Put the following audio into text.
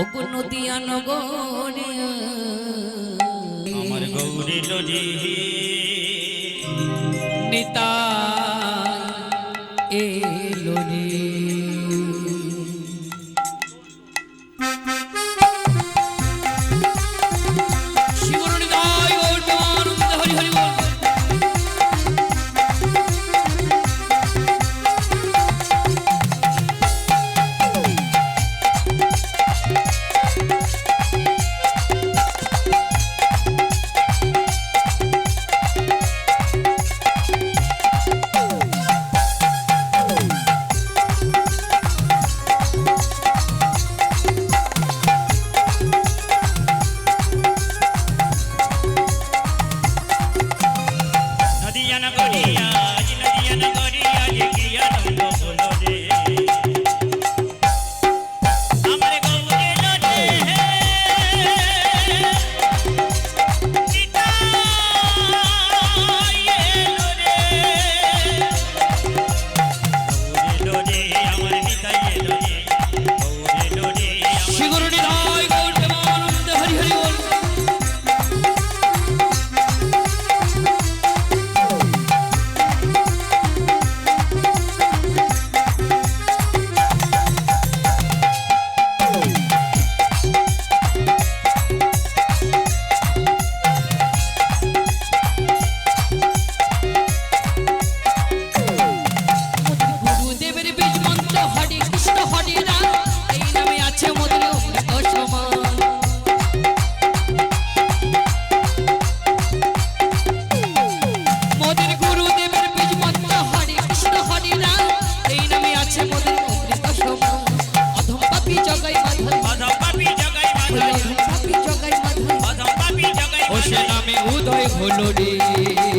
ওগো নদিয়া নগরে আমার গৌরী নদী। নিতা এলো রে। হলো রে।